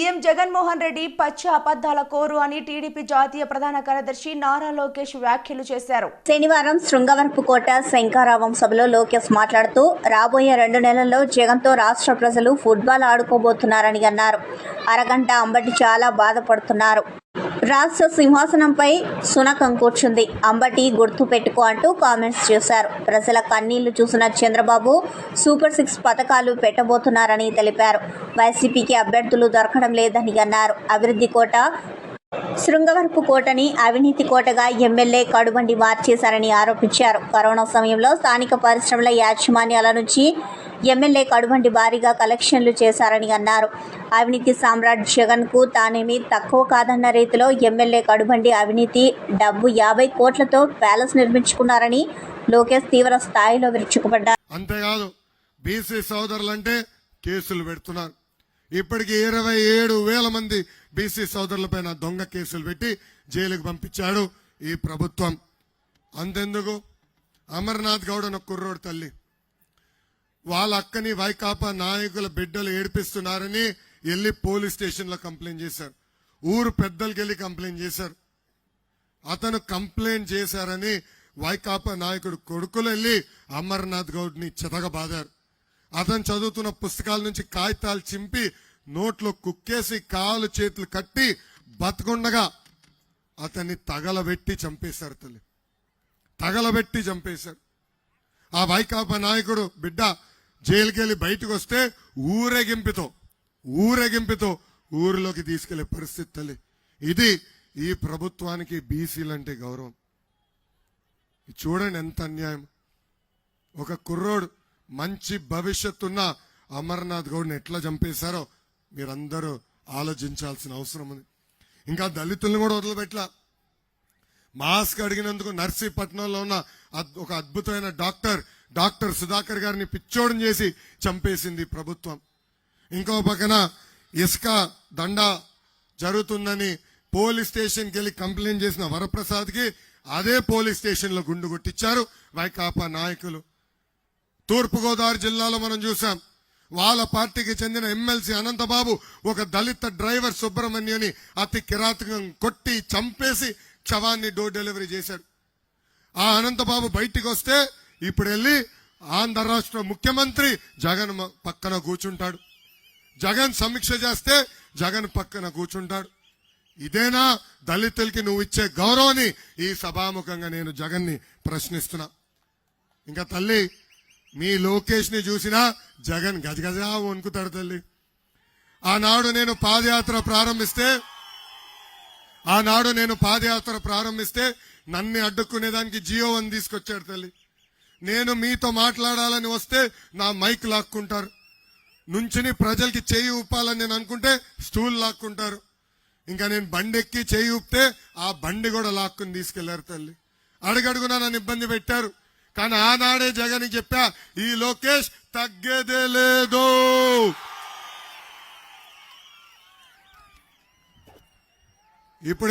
CM Jaganmohan Reddy పచ్చి అబద్ధాల కోరు అని టీడీపీ జాతీయ ప్రధాన కార్యదర్శి నారా లోకేష్ వ్యాఖ్యలు చేశారు. శనివారం శృంగవరపుకోట శంకారావం సభలో లోకేష్ మాట్లాడుతూ రాబోయే రెండు నెలల్లో జగన్తో రాష్ట్ర ప్రజలు ఫుట్బాల్ ఆడుకోబోతున్నారని అన్నారు. అరగంట అంబటి చాలా బాధపడుతున్నారు. రాష్ట్ర సింహాసనంపై సునకం కూర్చుంది. అంబటి గుర్తు పెట్టుకో అంటూ కామెంట్స్ చేశారు. ప్రజల కన్నీళ్ళు చూసిన చంద్రబాబు సూపర్ సిక్స్ పథకాలు పెట్టబోతున్నారని తెలిపారు. వైసీపీకి అభ్యర్థులు దొరకడం లేదని అన్నారు. అభివృద్ధి కోట శృంగవరపు కోటని అవినీతి కోటగా ఎమ్మెల్యే కడుబండి మార్చేశారని ఆరోపించారు. కరోనా సమయంలో స్థానిక పరిశ్రమల యాజమాన్యాల నుంచి ఎమ్మెల్యే కడుబండి భారీగా కలెక్షన్లు చేశారని అన్నారు. అవినీతి సామ్రాట్ జగన్కు తక్కువ కాదన్న రీతిలో ఎమ్మెల్యే కడుబండి అవినీతి డబ్బు యాభై కోట్లతో ప్యాలెస్ నిర్మించుకున్నారని లోకేష్ తీవ్ర స్థాయిలో విరుచుకుపడ్డారు అంతేకాదు బీసీ సోదరులంటే కేసులు పెడుతున్నారు. ఇప్పటికి ఇరవై ఏడు వేల మంది బీసీ సోదరులపైన దొంగ కేసులు పెట్టి జైలుకు పంపించాడు ఈ ప్రభుత్వం. అంతెందుకు? అమర్నాథ్ గౌడ్ అన్న కుర్రోడు తల్లి. వాళ్ళ అక్కని వైకాపా నాయకుల బిడ్డలు ఏడిపిస్తున్నారని వెళ్ళి పోలీస్ స్టేషన్లో కంప్లైంట్ చేశారు. ఊరు పెద్దలకి వెళ్ళి కంప్లైంట్ చేశారు. అతను కంప్లైంట్ చేశారని వైకాపా నాయకుడు కొడుకులు వెళ్ళి అమర్నాథ్ గౌడ్ని చెదగబాదారు. అతను చదువుతున్న పుస్తకాల నుంచి కాగితాలు చింపి నోట్లో కుక్కేసి కాలు చేతులు కట్టి బతకుండగా అతన్ని తగలబెట్టి చంపేశారు తల్లి. తగలబెట్టి చంపేశారు. ఆ వైకాపా నాయకుడు బిడ్డ జైలుకెళ్ళి బయటకు వస్తే ఊరేగింపుతో ఊరేగింపుతో ఊరిలోకి తీసుకెళ్ళే పరిస్థితి తల్లి. ఇది ఈ ప్రభుత్వానికి బీసీలంటే గౌరవం. ఇది చూడండి ఎంత అన్యాయం. ఒక కుర్రోడు మంచి భవిష్యత్తున్న అమర్నాథ్ గౌడ్ని ఎట్లా చంపేశారో మీరందరూ ఆలోచించాల్సిన అవసరం ఉంది. ఇంకా దళితులను కూడా వదిలిపెట్ల మాస్క్ అడిగినందుకు నర్సీపట్నంలో ఉన్న ఒక అద్భుతమైన డాక్టర్ డాక్టర్ సుధాకర్ గారిని పిచ్చోడం చేసి చంపేసింది ప్రభుత్వం. ఇంకో పక్కన ఇసుక దండ జరుగుతుందని పోలీస్ స్టేషన్కి వెళ్ళి కంప్లైంట్ చేసిన వరప్రసాద్కి అదే పోలీస్ స్టేషన్లో గుండు కొట్టించారు వైకాపా నాయకులు. తూర్పుగోదావరి జిల్లాలో మనం చూసాం వాళ్ళ పార్టీకి చెందిన ఎమ్మెల్సీ అనంతబాబు ఒక దళిత డ్రైవర్ సుబ్రహ్మణ్యని అతి కిరాతకం కొట్టి చంపేసి శవాన్ని డోర్ డెలివరీ చేశాడు. ఆ అనంతబాబు బయటికి వస్తే ఇప్పుడు వెళ్ళి ఆంధ్ర రాష్ట్ర ముఖ్యమంత్రి జగన్ మ- పక్కన కూర్చుంటాడు. జగన్ సమీక్ష చేస్తే జగన్ పక్కన కూర్చుంటాడు. ఇదేనా దళితులకి నువ్వు ఇచ్చే గౌరవాన్ని? ఈ సభాముఖంగా నేను జగన్ని ప్రశ్నిస్తున్నా. ఇంకా తల్లి మీ లోకేష్ని చూసినా జగన్ గజగజా వణుకుతాడు తల్లి. ఆనాడు నేను పాదయాత్ర ప్రారంభిస్తే ఆనాడు నేను పాదయాత్ర ప్రారంభిస్తే నన్ను అడ్డుకునేదానికి జియో వన్ తీసుకొచ్చాడు తల్లి. నేను మీతో మాట్లాడాలని వస్తే నా మైక్ లాక్కుంటారు. నుంచుని ప్రజలకి చేయి ఊపాలని నేను అనుకుంటే స్టూల్ లాక్కుంటారు. ఇంకా నేను బండి ఎక్కి చేయి ఊపితే ఆ బండి కూడా లాక్కుని తీసుకెళ్ళారు తల్లి. అడుగడుగునా నన్ను ఇబ్బంది పెట్టారు. కానీ ఆనాడే జగన్ చెప్పా ఈ లోకేష్ తగ్గేదే లేదు. ఇప్పుడు